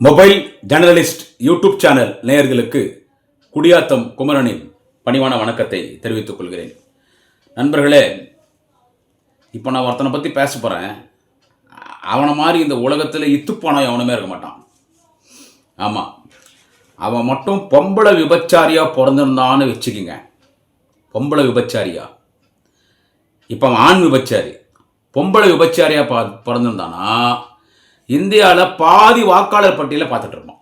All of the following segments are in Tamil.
மொபைல் ஜேர்னலிஸ்ட் யூடியூப் சேனல் நேயர்களுக்கு குடியாத்தம் குமரனின் பணிவான வணக்கத்தை தெரிவித்துக் கொள்கிறேன். நண்பர்களே இப்போ நான் ஒருத்தனை பற்றி பேச போகிறேன் அவனை மாதிரி இந்த உலகத்தில் இத்துப்பானம் எவனுமே இருக்க மாட்டான். ஆமாம் அவன் மட்டும் பொம்பளை விபச்சாரியாக பிறந்திருந்தான்னு வச்சுக்கிங்க. பொம்பளை விபச்சாரியா. இப்போ அவன் ஆண் விபச்சாரி. பொம்பளை விபச்சாரியாக பிறந்திருந்தானா? இந்தியாவில் பாதி வாக்காளர் பட்டியலை பார்த்துட்டு இருப்பான்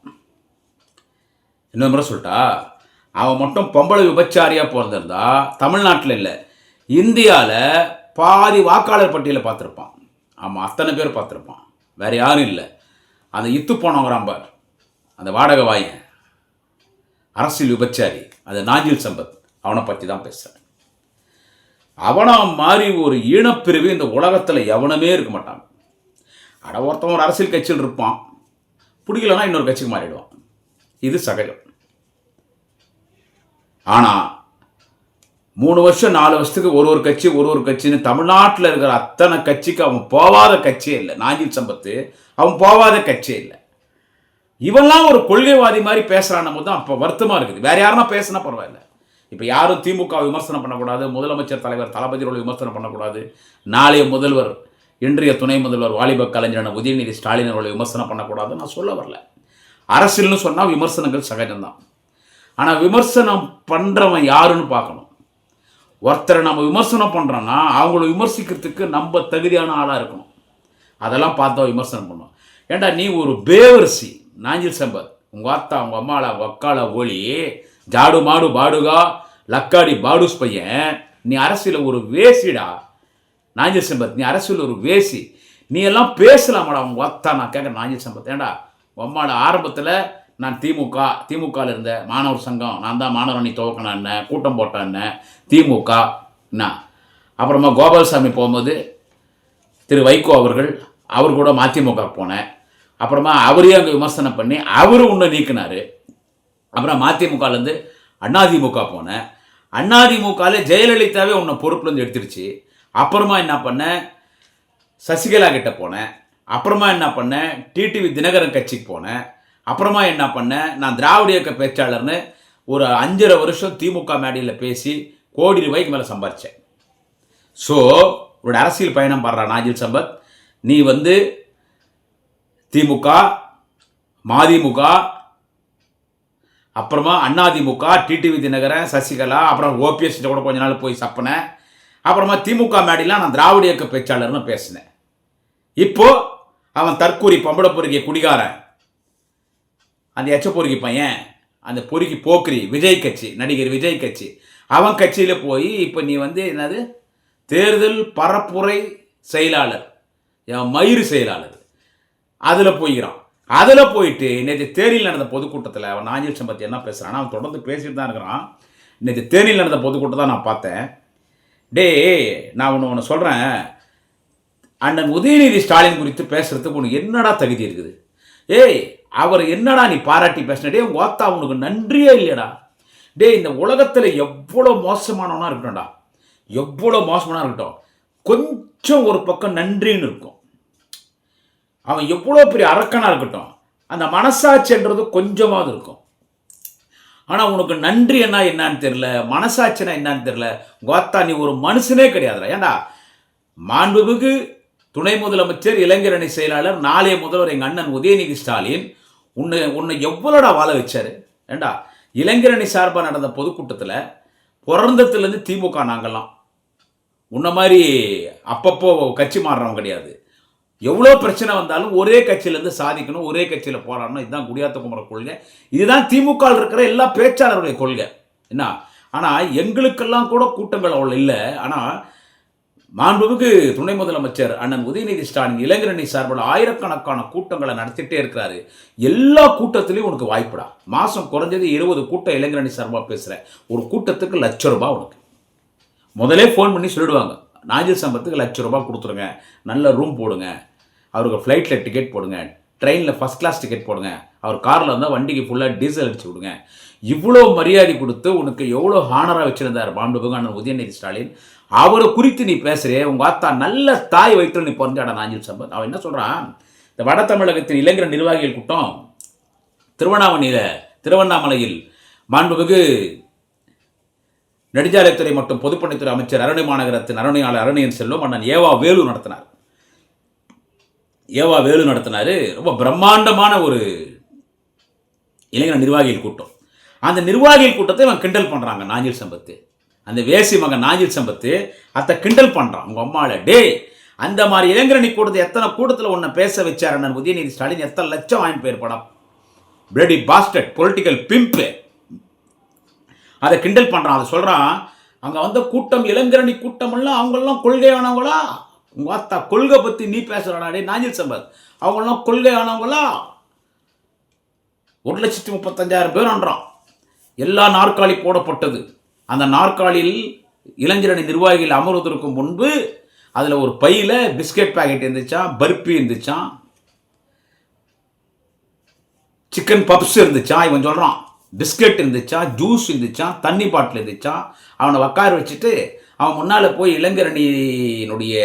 இன்னொரு முறை சொல்லிட்டா அவன் மட்டும் பொம்பளை விபச்சாரியாக பிறந்திருந்தா தமிழ்நாட்டில் இல்லை இந்தியாவில் பாதி வாக்காளர் பட்டியலை பார்த்துருப்பான். ஆமாம் அத்தனை பேர் பார்த்துருப்பான். வேற யாரும் இல்லை. அந்த இத்து போனவங்கிறான் பார் அந்த வாடகை வாயன் அரசியல் விபச்சாரி அந்த நாஞ்சில் சம்பத் அவனை பற்றி தான் பேசுகிறேன் அவனா மாதிரி ஒரு ஈனப்பிரிவு இந்த உலகத்தில் எவனுமே இருக்க மாட்டான். அட ஒருத்தன் ஒரு அரசியல் கட்சியில் இருப்பான். பிடிக்கலன்னா இன்னொரு கட்சிக்கு மாறிடுவான். இது சகஜம். ஆனால் மூணு வருஷம் நாலு வருஷத்துக்கு ஒரு ஒரு கட்சி ஒரு ஒரு கட்சின்னு தமிழ்நாட்டில் இருக்கிற அத்தனை கட்சிக்கு அவன் போவாத கட்சியே இல்லை. நாஞ்சில் சம்பத்து அவன் போவாத கட்சியே இல்லை. இவன்லாம் ஒரு கொள்கைவாதி மாதிரி பேசுகிறான் போது தான் அப்போ வருத்தமாக இருக்குது. வேற யாருன்னா பேசினா பரவாயில்ல. இப்போ யாரும் திமுக விமர்சனம் பண்ணக்கூடாது முதலமைச்சர் தலைவர் தளபதியோட விமர்சனம் பண்ணக்கூடாது. நாளைய முதல்வர் இன்றைய துணை முதல்வர் வாலிப கலைஞரான உதயநிதி ஸ்டாலின் அவர்களை விமர்சனம் பண்ணக்கூடாது நான் சொல்ல வரல. அரசியல்னு சொன்னால் விமர்சனங்கள் சகஜம்தான். ஆனால் விமர்சனம் பண்ணுறவன் யாருன்னு பார்க்கணும். ஒருத்தரை நம்ம விமர்சனம் பண்ணுறோன்னா அவங்கள விமர்சிக்கிறதுக்கு நம்ம தகுதியான ஆளாக இருக்கணும். அதெல்லாம் பார்த்தா விமர்சனம் பண்ணுவோம். ஏண்டா நீ ஒரு பேவரிசி நாஞ்சில் சம்பத் உங்கள் அத்தா உங்கள் அம்மாவில் உங்கள் அக்காளா ஜாடு மாடு பாடுகா லக்காடி பாடுஸ் பையன் நீ அரசியல் ஒரு வேசிடா நாஞ்சில் சம்பத் நீ அரசியல் ஒரு வேசி. நீ எல்லாம் பேசலாமாடா உங்கள் அத்தா நான் கேட்க நாஞ்சில் சம்பத். ஏண்டா உம்மாட ஆரம்பத்தில் நான் திமுக திமுகவில் இருந்த மாணவர் சங்கம் நான் தான் மாணவர் அணி துவக்கின கூட்டம் போட்டான்ன திமுக நான் அப்புறமா கோபால்சாமி போகும்போது திரு வைகோ அவர்கள் அவர் கூட மதிமுக போனேன். அப்புறமா அவரையும் அங்கே விமர்சனம் பண்ணி அவரும் உன்னை நீக்கினார். அப்புறம் மதிமுகலேருந்து அதிமுக போனேன். அதிமுகவில் ஜெயலலிதாவே உன்னை பொறுப்புலேருந்து எடுத்துருச்சு. அப்புறமா என்ன பண்ணேன் சசிகலா கிட்ட போனேன் அப்புறமா என்ன பண்ணேன் டிடிவி தினகரன் கட்சிக்கு போனேன் அப்புறமா என்ன பண்ணேன் நான் திராவிட இயக்க பேச்சாளர்னு ஒரு அஞ்சரை வருஷம் திமுக மேடையில் பேசி கோடி ரூபாய்க்கு மேலே சம்பாரித்தேன் ஸோ உன்னோட அரசியல் பயணம் பாடுறா நாஜில் சம்பத். நீ வந்து திமுக மதிமுக அப்புறமா அண்ணாதிமுக டிடிவி தினகரன் சசிகலா அப்புறம் ஓபிஎஸ் கூட கொஞ்ச நாள் போய் சப்பனேன். அப்புறமா திமுக மேடையில் நான் திராவிட இயக்க பேச்சாளர்னு பேசினேன். இப்போ அவன் தற்கூரி பொம்பளை பொறுக்கிய குடிகாரன் அந்த எச்ச பொறுக்கி பையன் அந்த பொறுக்கி போக்கிரி விஜய் கட்சி நடிகர் விஜய் கட்சி அவன் கட்சியில் போய் இப்போ நீ வந்து என்னது? தேர்தல் பரப்புரை செயலாளர். என் மயிறு செயலாளர். அதில் போய்கிறான் அதில் போயிட்டு நேற்று தேனியில் நடந்த பொதுக்கூட்டத்தில் அவன் நாஞ்சில் சம்பத்தி என்ன பேசுகிறான் அவன் தொடர்ந்து பேசிட்டு தான் இருக்கிறான். நேற்று தேனியில் நடந்த பொதுக்கூட்டம் தான் நான் பார்த்தேன். டேய் நான் ஒன்று ஒன்று சொல்கிறேன் அண்ணன் உதயநிதி ஸ்டாலின் குறித்து பேசுறதுக்கு உனக்கு என்னடா தகுதி இருக்குது? ஏய் அவர் என்னடா நீ பாராட்டி பேசின? டே ஓத்தா உனக்கு நன்றியே இல்லையடா. டேய் இந்த உலகத்தில் எவ்வளோ மோசமானவனாக இருக்கட்டும்டா. எவ்வளோ மோசமானா இருக்கட்டும். கொஞ்சம் ஒரு பக்கம் நன்றின்னு இருக்கும். அவன் எவ்வளோ பெரிய அரக்கனாக இருக்கட்டும். அந்த மனசாட்சின்றது கொஞ்சமாவது இருக்கும். ஆனால் உனக்கு நன்றி என்ன என்னன்னு தெரில மனசாட்சினா என்னன்னு தெரில கோத்தா நீ ஒரு மனுஷனே கிடையாதுல ஏண்டா மாண்புமிகு துணை முதலமைச்சர் இளைஞரணி செயலாளர் நாளைய முதல்வர் எங்கள் அண்ணன் உதயநிதி ஸ்டாலின். உன்னை உன்னை எவ்வளோடா வாழ வச்சாரு? ஏண்டா இளைஞரணி சார்பாக நடந்த பொதுக்கூட்டத்தில் பிறந்தத்துலேருந்து திமுக நாங்கள்லாம் உன்ன மாதிரி அப்பப்போ கட்சி மாறுறவங்க கிடையாது. எவ்வளோ பிரச்சனை வந்தாலும் ஒரே கட்சியிலேருந்து சாதிக்கணும் ஒரே கட்சியில் போராடணும். இதுதான் குடியாத்த குமர கொள்கை. இதுதான் திமுக இருக்கிற எல்லா பேச்சாளருடைய கொள்கை. என்ன? ஆனால் எங்களுக்கெல்லாம் கூட கூட்டங்கள் அவ்வளோ இல்லை. ஆனால் மாண்புமிகு துணை முதலமைச்சர் அண்ணன் உதயநிதி ஸ்டாலின் இளைஞரணி சார்பில் ஆயிரக்கணக்கான கூட்டங்களை நடத்திட்டே இருக்கிறாரு. எல்லா கூட்டத்திலையும் உனக்கு வாய்ப்புடா. மாதம் குறைஞ்சது இருபது கூட்டம் இளைஞரணி சார்பாக பேசுகிறேன் ஒரு கூட்டத்துக்கு லட்ச ரூபாய் உனக்கு. முதலே ஃபோன் பண்ணி சொல்லிடுவாங்க. நாஞ்சில் சம்பத்துக்கு லட்ச ரூபாய் கொடுத்துருங்க. நல்ல ரூம் போடுங்க. அவருக்கு ஃப்ளைட்டில் டிக்கெட் போடுங்க. ட்ரெயினில் ஃபஸ்ட் கிளாஸ் டிக்கெட் போடுங்க. அவர் காரில் இருந்தால் வண்டிக்கு ஃபுல்லாக டீசல் அடிச்சு விடுங்க. இவ்வளோ மரியாதை கொடுத்து உனக்கு எவ்வளோ ஹானராக வச்சுருந்தார் மாண்புமிகு அண்ணன் உதயநிதி ஸ்டாலின். அவரை குறித்து நீ பேசுகிறே உங்கள் ஆத்தா நல்ல தாய் வயிற்றில் நீ பிறந்தாடா நாஞ்சில் சம்பத். அவன் என்ன சொல்கிறான் இந்த வட தமிழகத்தின் இளைஞர் நிர்வாகிகள் கூட்டம். திருவண்ணாமலையில் திருவண்ணாமலையில் மாண்புமிகு நெடுஞ்சாலைத்துறை மற்றும் பொதுப்பணித்துறை அமைச்சர் அரணி மாநகரத்தின் அரணையாளர் அரணியன் செல்லும் அண்ணன் ஏவா வேலு நடத்தினார். ஏவா வேலு நடத்தினார். ரொம்ப பிரம்மாண்டமான ஒரு இளைஞர் நிர்வாகிகள் கூட்டம். அந்த நிர்வாகிகள் கூட்டத்தை இவன் கிண்டல் பண்ணுறாங்க நாஞ்சில் சம்பத்து. அந்த வேசி மகன் நாஞ்சில் சம்பத்து அத்தை கிண்டல் பண்ணுறான் உங்கள் அம்மாவில் டேய் அந்த மாதிரி இளைஞரணி கூட்டத்தை எத்தனை கூட்டத்தில் உன்னை பேச வச்சார் அண்ணன் உதயநிதி ஸ்டாலின் எத்தனை லட்சம் வாங்கிட்டு போயிரு படம் பிளடி பாஸ்டட் பொலிட்டிக்கல் பிம்பு அதை கிண்டல் பண்ணுறான் அதை சொல்கிறான் அங்கே வந்த கூட்டம் இளைஞரணி கூட்டமெல்லாம் அவங்கெல்லாம் கொள்கையானவங்களா? உங்கள் அத்தா கொள்கை பற்றி நீ பேசுகிறாடே நாஞ்சில் சம்பத். அவங்கெல்லாம் கொள்கையானவங்களா ஒரு லட்சத்தி முப்பத்தஞ்சாயிரம் பேர்ன்றான் எல்லா நாற்காலி போடப்பட்டது. அந்த நாற்காலியில் இளைஞரணி நிர்வாகிகள் அமர்வதற்கு முன்பு அதில் ஒரு பையில் பிஸ்கெட் பேக்கெட் இருந்துச்சான் பர்ஃபி இருந்துச்சான் சிக்கன் பப்ஸ் இருந்துச்சான் இவன் சொல்கிறான் பிஸ்கட் இருந்துச்சான் ஜூஸ் இருந்துச்சான் தண்ணி பாட்டில் இருந்துச்சான் அவனை உக்கார வச்சுட்டு அவன் முன்னால் போய் இளைஞரணியினுடைய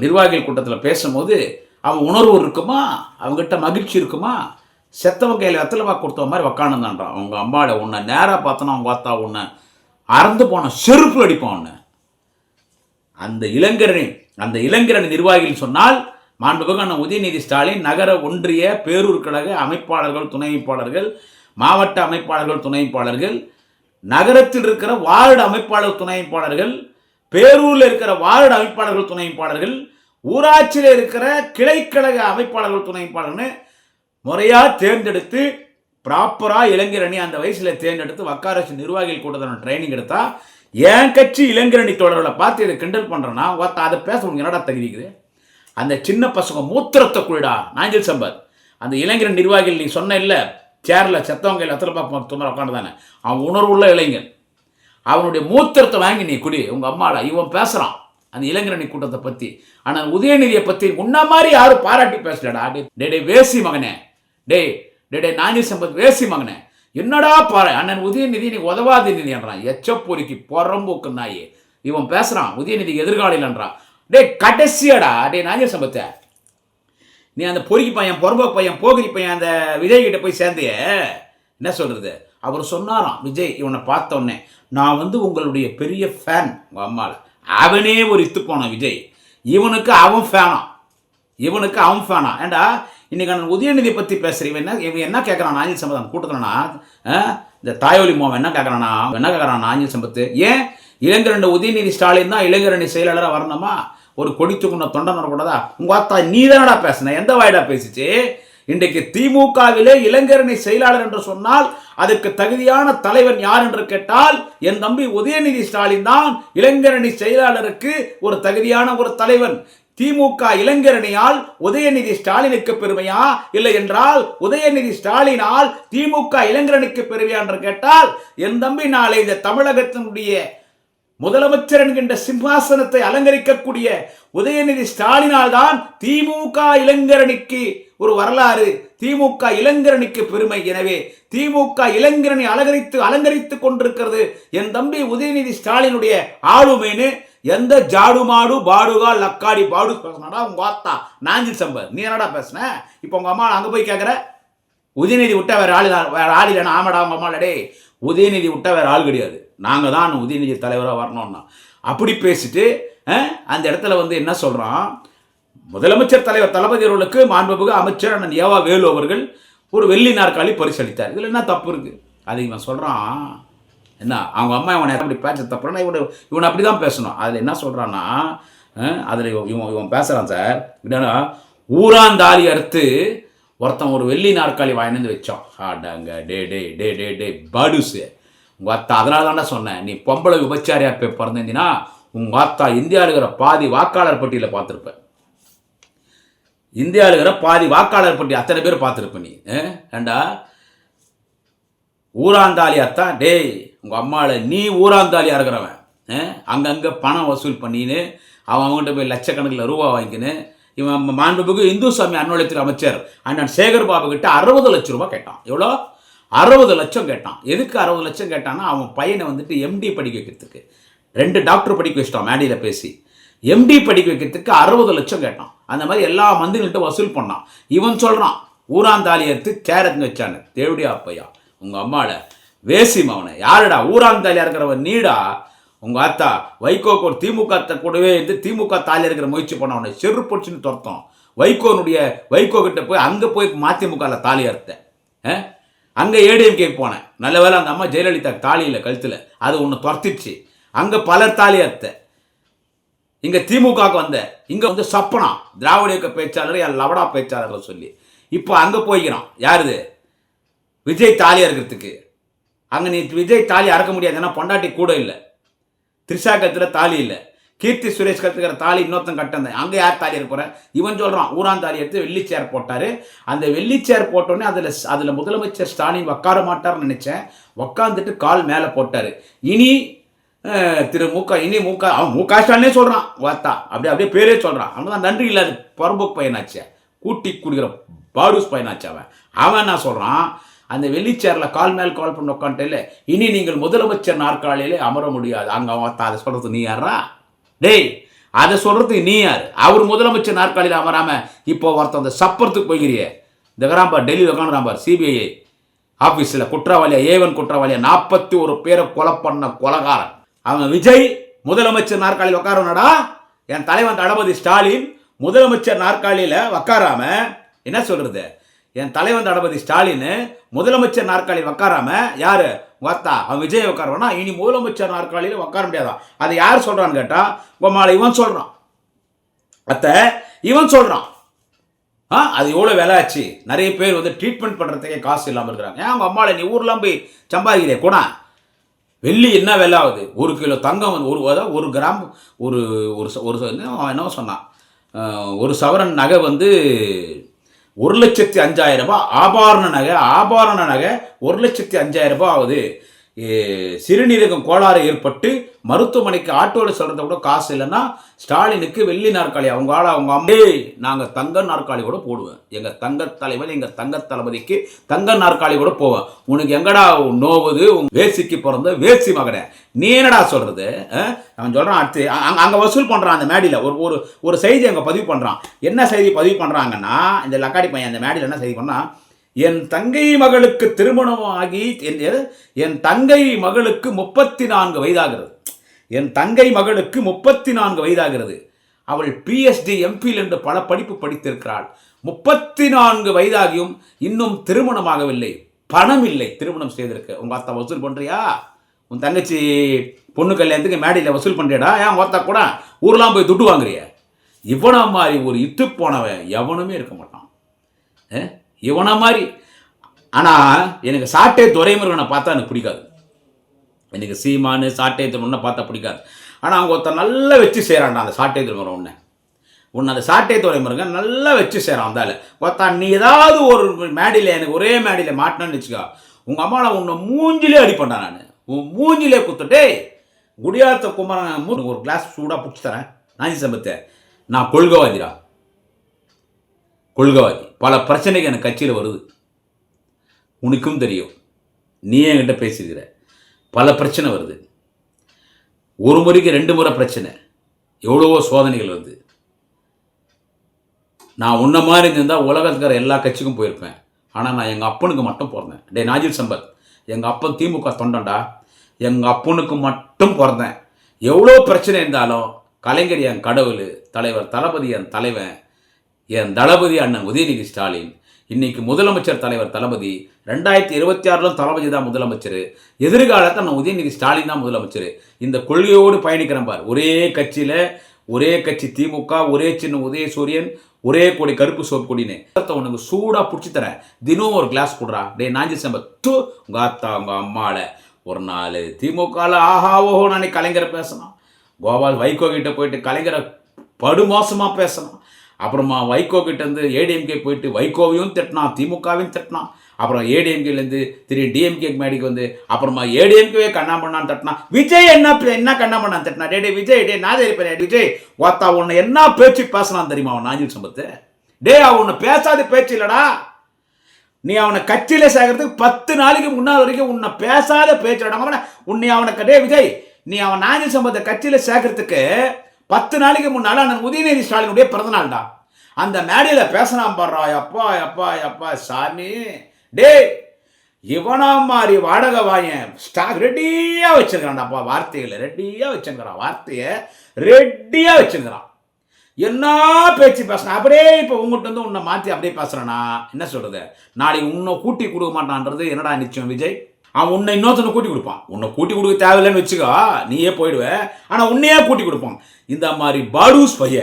நிர்வாகிகள் கூட்டத்தில் பேசும்போது அவன் உணர்வு இருக்குமா? அவங்ககிட்ட மகிழ்ச்சி இருக்குமா? செத்தவன் கையில் வெத்தலைவா கொடுத்த மாதிரி உக்காணுந்தான்றான் அவங்க அம்மாட உன்னை நேராக பார்த்தோன்னா அவங்க பார்த்தா உன்னை அறந்து போன செருப்பு அடிப்பான் உன்னை. அந்த இளைஞரணி அந்த இளைஞரணி நிர்வாகிகள் சொன்னால் மாண்புமிகு அண்ணன் உதயநிதி ஸ்டாலின் நகர ஒன்றிய பேரூர் கழக அமைப்பாளர்கள் துணை அமைப்பாளர்கள் மாவட்ட அமைப்பாளர்கள் துணை அமைப்பாளர்கள் நகரத்தில் இருக்கிற வார்டு அமைப்பாளர் துணை அமைப்பாளர்கள் பேரூரில் இருக்கிற வார்டு அமைப்பாளர்கள் துணை அமைப்பாளர்கள் ஊராட்சியில் இருக்கிற கிளைக்கழக அமைப்பாளர்கள் துணை அமைப்பாளர்னு முறையாக தேர்ந்தெடுத்து ப்ராப்பராக இளைஞரணி அந்த வயசில் தேர்ந்தெடுத்து வக்காரசு நிர்வாகிகள் கூட்டத்தில் ட்ரைனிங் எடுத்தா என் கட்சி இளைஞரணி தொடர்களை பார்த்து இதை கிண்டல் பண்ணுறேன்னா ஒருத்த அதை பேச உங்களுக்கு என்னடா தெரிவிக்குது அந்த சின்ன பசங்க மூத்திரத்தை குழிடா நாஞ்சில் சம்பத். அந்த இளைஞர் நிர்வாகிகள் நீ சொன்ன இல்லை சேரில் செத்தவங்க எத்தனை பார்ப்போம் துணை உட்காந்துதானே அவன் உணர்வுள்ள இளைஞர் அவனுடைய மூத்திரத்தை வாங்கி நீ குடி. உங்கள் அம்மாடா இவன் பேசுகிறான் அந்த இளைஞரணி கூட்டத்தை பற்றி ஆனால் உதயநிதியை பற்றி உன்ன மாதிரி யாரும் பாராட்டி பேசலடா. டே டே டே வேசி மகனே. டேய் டே டே நானி சம்பத் வேசி மகனே. என்னடா பாரு அண்ணன் உதயநிதி நீ உதவாத நிதின்றான் எச்சப்பொறிக்கு புறம்போக்கு நாயே. இவன் பேசுகிறான் உதயநிதி எதிர்காலில்ன்றான் டேய் கடைசியாடா. டே நாஞ்சில் சம்பத்தை. நீ அந்த பொறுக்கி பையன் புறம்போக்கு பையன் போகிரி பையன் அந்த விஜய்கிட்ட போய் சேர்ந்தியே. என்ன சொல்கிறது அவர் சொன்னாராம் விஜய் இவனை பார்த்தோன்னே நான் வந்து உங்களுடைய பெரிய ஃபேன் உங்கள் அம்மாவில் அவனே ஒரு இத்து போனான் விஜய். இவனுக்கு அவன் ஃபேனா இவனுக்கு அவன் ஃபேனா ஏண்டா இன்றைக்கி நான் உதயநிதி பற்றி பேசுகிற இவன் என்ன இவன் என்ன கேட்குறான் ஆஞ்சல் சம்பதம் கூட்டத்தினா இந்த தாயோலி மோவன் என்ன கேட்குறானா என்ன கேட்குறான் ஆஞ்சல் சம்பத்து ஏன்? இளைஞரண்ட உதயநிதி ஸ்டாலின் தான் இளைஞரணி செயலாளராக வரணுமா? ஒரு கொடி தூக்குன தொண்டன் வரக்கூடாதா உங்கள் அத்தா நீ தானடா பேசுன? எந்த வாய்டா பேசிச்சு? இன்றைக்கு திமுகவிலே இளைஞரணி செயலாளர் என்று சொன்னால் அதற்கு தகுதியான தலைவன் யார் என்று கேட்டால் என் தம்பி உதயநிதி ஸ்டாலின் தான் இளைஞரணி செயலாளருக்கு ஒரு தகுதியான ஒரு தலைவன். திமுக இளைஞரணியால் உதயநிதி ஸ்டாலினுக்கு பெருமையா? இல்லை என்றால் உதயநிதி ஸ்டாலினால் திமுக இளைஞரணிக்கு பெருமையா என்று கேட்டால் என் தம்பி நாளை இந்த தமிழகத்தினுடைய முதலமைச்சர் என்கின்ற சிம்மாசனத்தை அலங்கரிக்கக்கூடிய உதயநிதி ஸ்டாலினால் தான் திமுக இளைஞரணிக்கு ஒரு வரலாறு. திமுக இளைஞரணிக்கு பெருமை. எனவே திமுக இளங்கரணி அலங்கரித்து அலங்கரித்துக் கொண்டிருக்கிறது. என் தம்பி உதயநிதி ஸ்டாலினுடைய ஆளுமைன்னு எந்த ஜாடு மாடு பாடுகா லக்காடி பாடு பேசினாடா உங்க வாத்தா. நாஞ்சில் சம்பர் நீ என்னடா பேசுன? இப்போ உங்க அம்மா அங்கே போய் கேட்குற உதயநிதி விட்டா வேற ஆள் வேற ஆள் இல்லைன்னா ஆமாடா உங்க அம்மா டே உதயநிதி விட்டா வேற ஆள் கிடையாது. நாங்கள் தான் உதயநிதி தலைவராக வரணும்னா. அப்படி பேசிட்டு அந்த இடத்துல வந்து என்ன சொல்கிறான் முதலமைச்சர் தலைவர் தளபதி அவர்களுக்கு மாண்புமிகு அமைச்சர் அண்ணன் ஏவா வேலு அவர்கள் ஒரு வெள்ளி நாற்காலி பரிசளித்தார். இதில் என்ன தப்பு இருக்குது அது இவன் சொல்கிறான் என்ன? அவங்க அம்மா இவனை அப்படி பேச தப்புனா இவனை இவனை அப்படி தான் பேசணும். அதில் என்ன சொல்கிறான்னா அதில் இவன் இவன் பேசுகிறான் சார். என்னன்னா ஊராந்தாலி அறுத்து ஒருத்தன் ஒரு வெள்ளி நாற்காலி வாங்கினு வச்சான். ஆடாங்க டே டே டே டே டே பாடுஸு உங்கள் அத்தா அதனால தானே சொன்னேன். நீ பொம்பளை விபச்சாரியாக போய் பிறந்திருந்தீங்கன்னா உங்கள் அத்தா இந்தியாவில் இருக்கிற பாதி வாக்காளர் பட்டியலில் பார்த்துருப்பேன். இந்தியாவில் இருக்கிற பாதி வாக்காளர் பற்றி அத்தனை பேர் பார்த்துருப்ப நீ. ஏண்டா? ஊராந்தாலியாத்தான் டேய் உங்கள் அம்மாவில் நீ ஊராந்தாலியாக இருக்கிறவன். அங்கங்கே பணம் வசூல் பண்ணின்னு அவன் அவங்ககிட்ட போய் லட்சக்கணக்கில் ரூபா வாங்கிக்கின்னு இவன் மாண்புமிகு இந்து சாமி அன்னோலயத்துறை அமைச்சர் அண்ணன் சேகர் பாபு கிட்ட அறுபது லட்சம் ரூபாய் கேட்டான். எவ்வளோ? அறுபது லட்சம் கேட்டான். எதுக்கு அறுபது லட்சம் கேட்டான்னா அவன் பையனை வந்துட்டு எம்டி படிக்க வைக்கிறதுக்கு. ரெண்டு டாக்டர் படிக்க வச்சிட்டான் மேடையில் பேசி. எம்டி படிக்க வைக்கிறதுக்கு அறுபது லட்சம் கேட்டான். அந்த மாதிரி எல்லா மந்திரிகள்கிட்ட வசூல் பண்ணான். இவன் சொல்கிறான் ஊராந்தாலி எடுத்து சேரத்து வச்சானு. தேவடியா அப்பையா உங்கள் அம்மாவோட வேசி மவனை. யாருடா? ஊராந்தாலியாக இருக்கிறவன் நீடா? உங்கள் அத்தா வைகோக்கு ஒரு திமுக கூடவே இருந்து திமுக தாலி இருக்கிற முயற்சி பண்ணவனை செரு பிடிச்சின்னு துரத்தோம். வைகோனுடைய வைகோ கிட்ட போய் அங்கே போய் மதிமுகவில் தாலி அறுத்தேன். அங்கே ஏடிஎம்கே போனேன். நல்ல வேலை அந்த அம்மா ஜெயலலிதா தாலியில் கழுத்தில். அது ஒன்று துரத்திடுச்சு. அங்கே பலர் தாலி அறுத்தேன். இங்க திமுகவுக்கு வந்த இங்க வந்து சப்பனா திராவிட இயக்க பேச்சாளர் என் லவடா பேச்சாளர் சொல்லி. இப்போ அங்க போய்க்கிறான். யாருது? விஜய் தாலி அறுக்கிறதுக்கு. அங்க நீ விஜய் தாலி அறுக்க முடியாது. ஏன்னா பொண்டாட்டி கூட இல்லை. த்ரிஷா கத்துல தாலி இல்லை. கீர்த்தி சுரேஷ் கத்துக்கிற தாலி இன்னொருத்தன் கட்டந்தேன் அங்கே யார் தாலி இருக்க இவன் சொல்றான் ஊரான் தாலி எடுத்து வெள்ளி சேர் போட்டாரு. அந்த வெள்ளி சேர் போட்டோன்னே அதுல அதுல முதலமைச்சர் ஸ்டாலின் உட்கார மாட்டார்னு நினைச்சேன். உக்காந்துட்டு கால் மேலே போட்டாரு. இனி திரு முக இனி முக அவன் முக ஸ்டாலினே சொல்கிறான் வாத்தா அப்படியே அப்படியே பேரே சொல்கிறான் அவன் தான் நன்றி இல்லாத பரம்போக்கு பையனாச்சே. கூட்டி குடிக்கிற பாடூஸ் பையனாச்சு அவன். அவன் என்ன சொல்கிறான் அந்த வெள்ளிச்சேரில் கால் மேல் கால் பண்ண உட்காந்துல இனி நீங்கள் முதலமைச்சர் நாற்காலியிலே அமர முடியாது. அங்கே அவன் அதை சொல்கிறது நீ யாரா டேய் அதை சொல்கிறதுக்கு நீ யார்? அவர் முதலமைச்சர் நாற்காலியில் அமராமல் இப்போ ஒருத்தன் அந்த சப்பரத்துக்கு போய்கிறியே இந்த கிராம்பார் டெல்லியில் உட்காந்துறாம்பார் சிபிஐ ஆஃபீஸில் குற்றவாளியா ஏவன் குற்றவாளியா நாற்பத்தி ஒரு பேரை கொலை பண்ண கொலகாரன். அவன் விஜய் முதலமைச்சர் நாற்காலியில் உட்காரனாடா என் தலைவன் தளபதி ஸ்டாலின் முதலமைச்சர் நாற்காலியில் உக்காராம என்ன சொல்றது? என் தலைவன் தளபதி ஸ்டாலின் முதலமைச்சர் நாற்காலியில் உக்காராம யாரு? ஒத்தா அவன் விஜய் உட்காரவனா இனி முதலமைச்சர் நாற்காலியில் உட்கார முடியாதான் அதை யார் சொல்றான்னு கேட்டா உமால இவன் சொல்றான். அத்தை இவன் சொல்றான். ஆ அது எவ்வளோ விலை ஆச்சு? நிறைய பேர் வந்து ட்ரீட்மெண்ட் பண்ணுறதுக்கே காசு இல்லாமல் இருக்கிறாங்க. ஏன் அவங்க அம்மாவில் நீ ஊர்லாம் போய் சம்பாதிக்கிறே கூட. வெள்ளி என்ன விலை ஆகுது ஒரு கிலோ தங்கம் வந்து ஒரு அதாவது ஒரு கிராம் ஒரு ஒரு ச- ஒரு ச- என்னவோ சொன்னான். ஒரு சவரன் நகை வந்து ஒரு லட்சத்தி அஞ்சாயிரம் ரூபாய் ஆபரண நகை ஆபரண நகை ஒரு லட்சத்தி அஞ்சாயிரம் ரூபாய் ஆகுது. சிறுநீரகம் கோளாறு ஏற்பட்டு மருத்துவமனைக்கு ஆட்டோவில் சொல்கிறத கூட காசு இல்லைன்னா ஸ்டாலினுக்கு வெள்ளி நாற்காலி. அவங்க அவங்க அம்மே. நாங்கள் தங்க நாற்காலி கூட போடுவேன். எங்கள் தங்க தலைவர் எங்கள் தங்க தளபதிக்கு தங்க நாற்காலி கூட போவேன். உனக்கு எங்கடா நோவுது? உன் வேசிக்கு பிறந்த வேசி மகனே. நீ என்னடா சொல்கிறது அவன் சொல்கிறான் அடுத்து அங்கே அங்கே வசூல் பண்ணுறான் அந்த மேடியில். ஒரு ஒரு ஒரு செய்தி அங்கே பதிவு பண்ணுறான் என்ன செய்தி பதிவு பண்ணுறாங்கன்னா இந்த லக்காடி பையன் அந்த மேடியில் என்ன செய்தி பண்ணால் என் தங்கை மகளுக்கு திருமணம் ஆகி என் தங்கை மகளுக்கு முப்பத்தி நான்கு வயதாகிறது. என் தங்கை மகளுக்கு முப்பத்தி நான்கு வயதாகிறது. அவள் பிஎஸ்டி எம்பியில் என்று பல படிப்பு படித்திருக்கிறாள். முப்பத்தி நான்கு வயதாகியும் இன்னும் திருமணமாகவில்லை. பணம் இல்லை திருமணம் செய்திருக்க. உங்கள் அத்தா வசூல் பண்ணுறியா உன் தங்கச்சி பொண்ணு கல்யாணத்துக்கு மேடையில் வசூல் பண்ணுறியடா ஏன் உங்க கூட ஊர்லாம் போய் துட்டு வாங்குறிய? இவனை மாதிரி ஒரு இட்டு போனவன் எவனுமே இருக்க மாட்டான். இவனை மாதிரி. ஆனால் எனக்கு சாட்டை துறைமுருகனை பார்த்தா எனக்கு பிடிக்காது. எனக்கு சீமானு சாட்டை திருமணம்னா பார்த்தா பிடிக்காது. ஆனால் அவங்க ஒருத்தன் நல்லா வச்சு செய்கிறான்டா அந்த சாட்டை திருமணம் ஒன்று உன்னை அந்த சாட்டை முருங்க நல்லா வச்சு செய்கிறான் அந்தால ஒருத்தா நீ ஏதாவது ஒரு மேடையில் எனக்கு ஒரே மேடையில் மாட்டினேன்னு வச்சுக்கோ உங்கள் அம்மாவை உன்னை மூஞ்சிலே அடிப்பேன்டா நான். உன் மூஞ்சிலே குத்துட்டே குடியாத்த குமரன் ஒரு கிளாஸ் சூடாக பிடிச்சி தரேன். நாஞ்சி சம்பத்தை நான் கொள்கவாதிடா. கொள்கவாதி. பல பிரச்சனைகள் எனக்கு கட்சியில் வருது. உனக்கும் தெரியும். நீ என்கிட்ட பேசிக்கிற. பல பிரச்சனை வருது. ஒரு முறைக்கு ரெண்டு முறை பிரச்சனை. எவ்வளவோ சோதனைகள் வருது. நான் உன்ன மாதிரி இருந்தால் உலகத்துக்கிற எல்லா கட்சிக்கும் போயிருப்பேன். ஆனால் நான் எங்கள் அப்பனுக்கு மட்டும் பிறந்தேன். டே நாஜில் சம்பத் எங்கள் அப்பன் திமுக தொண்டன்டா. எங்கள் அப்பனுக்கு மட்டும் பிறந்தேன். எவ்வளோ பிரச்சனை இருந்தாலும் கலைஞர் என் கடவுள் தலைவர் தளபதி என் தலைவன் என் தளபதி அண்ணன் உதயநிதி ஸ்டாலின் இன்னைக்கு முதலமைச்சர் தலைவர் தளபதி ரெண்டாயிரத்தி இருபத்தி ஆறிலும் தளபதி தான் முதலமைச்சர். எதிர்காலத்தில் நான் உதயநிதி ஸ்டாலின் தான் முதலமைச்சர். இந்த கொள்கையோடு பயணிக்கிறேன் பார். ஒரே கட்சியில் ஒரே கட்சி திமுக ஒரே சின்ன உதய சூரியன் ஒரே கொடி கருப்பு சோப் கொடின்னு. உனக்கு சூடாக பிடிச்சி தரேன். தினம் ஒரு கிளாஸ் கொடுறா. டே நாஞ்சி சம்பத். தூ உங்க அத்தா உங்க அம்மாவில் ஒரு நாள் திமுகவில் ஆஹா ஓஹோ நானே கலைஞரை பேசணும். கோபால் வைகோ கிட்ட போயிட்டு கலைஞரை படுமோசமாக பேசணும். அப்புறமா வைகோ கிட்டேருந்து ஏடிஎம்கே போயிட்டு வைகோவையும் திட்டினான் திமுகவையும் திட்டினான். அப்புறம் ஏடிஎம்கேலேருந்து திரு டிஎம்கே மேடிக்கு வந்து அப்புறமா ஏடிஎம்கேவே கண்ணா பண்ணான்னு தட்டினா விஜய் என்ன என்ன கண்ணா பண்ணான்னு தட்டினா டே டே விஜய் டே நான் தெரியும் விஜய் ஒத்தா உன்னை என்ன பேச்சு பேசலாம் தெரியுமா அவன் நாஞ்சில் சம்பத்து? டே அவனை பேசாத பேச்சு இல்லடா. நீ அவனை கட்சியில் சேர்க்கறதுக்கு பத்து நாளைக்கு முன்னாள் வரைக்கும் உன்னை பேசாத பேச்சு உன்னை அவனை டே விஜய் நீ அவன் நாஞ்சில் சம்பத்தை கட்சியில் சேர்க்கறதுக்கு பத்து நாளைக்கு முன்னால் அண்ணன் உதயநிதி ஸ்டாலினுடைய பிறந்தநாள் தான் அந்த மேடையில் பேசினான் பாடுறா. அப்பா அப்பா அப்பா சாமி. டேய் இவனா மாதிரி வாடகை வாயன். ஸ்டாக் ரெடியாக வச்சுருக்கிறான்டாப்பா வார்த்தைகளை ரெடியாக வச்சுருக்கிறான். வார்த்தையை ரெடியாக வச்சுருக்கிறான். என்ன பேச்சு பேசுனா அப்படியே இப்போ உங்கள்கிட்ட வந்து உன்னை மாற்றி அப்படியே பேசுகிறேன்னா என்ன சொல்கிறது நாளைக்கு உன்னை கூட்டி கொடுக்க மாட்டான்றது என்னடா நிச்சயம் விஜய்? அவன் உன்னை இன்னொருத்தனை கூட்டி கொடுப்பான். உன்னை கூட்டி கொடுக்க தேவையில்லைன்னு வச்சுக்கோ நீயே போயிடுவ. ஆனால் உன்னையே கூட்டி கொடுப்பான். இந்த மாதிரி பாடூஸ் பைய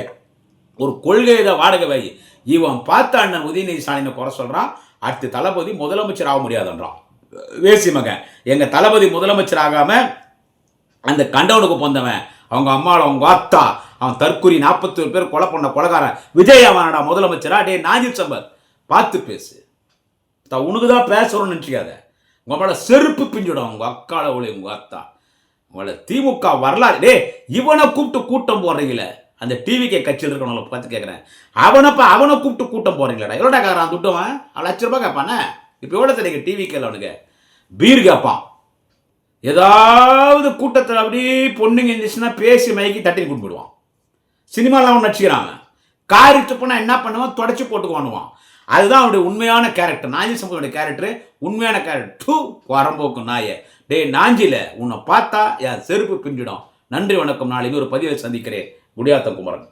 ஒரு கொள்கையை வாடகை வை. இவன் பார்த்த அண்ணன் உதயநிதி ஸ்டாலினை குறை சொல்கிறான் அடுத்து தளபதி முதலமைச்சர் ஆக முடியாதுன்றான். வேசி மகன். எங்கள் தளபதி முதலமைச்சர் ஆகாமல் அந்த கண்டவனுக்கு பொந்தவன். அவங்க அம்மாவை அவங்க அத்தா அவன் தற்குறி நாற்பத்தி ஒரு பேர் கொலை பண்ண கொலகாரன். விஜய் அவனடா முதலமைச்சரா? டே நாஜிப் சம்பத். பார்த்து பேசு. உனக்கு தான் பேசுகிறோன்னு நினச்சிக்காத. உங்களோட செருப்பு பிஞ்சிடும் உங்கள் அக்கால ஒளி உங்கள் அத்தா. உங்களை திமுக வரலாறு. டே இவனை கூப்பிட்டு கூட்டம் போடுறீங்கள. அந்த டிவிக்கே கட்சியில் இருக்கவங்கள பார்த்து கேட்குறேன் அவனப்பா அவனை கூப்பிட்டு கூட்டம் போடுறீங்களடா. எவ்வளோடா கேட்குறான் துட்டுவன்? அவள் லட்ச ரூபாய் கேட்பானே? இப்போ எவ்வளோ தெரியுங்க டிவிக்கு அவனுக்கு? பீர் கேட்பான். ஏதாவது கூட்டத்தில் அப்படியே பொண்ணுங்க இருந்துச்சுன்னா பேசி மயக்கி தட்டி கொண்டு போடுவான் சினிமாவில் அவன் நடிச்சுக்கிறாங்க காரி போனால் என்ன பண்ணுவான்? தொடச்சி போட்டுக்குவானுவான். அதுதான் அவருடைய உண்மையான கேரக்டர் நாஞ்சி சம்பவனுடைய கேரக்டர் உண்மையான கேரக்டர் டூ வரம்போக்கு நாயே. டேய் நாஞ்சில உன்னை பார்த்தா என் செருப்பு பிஞ்சிடும். நன்றி வணக்கம். நாளைக்கு ஒரு பதிவை சந்திக்கிறேன். குடியாத்தம் குமரன்.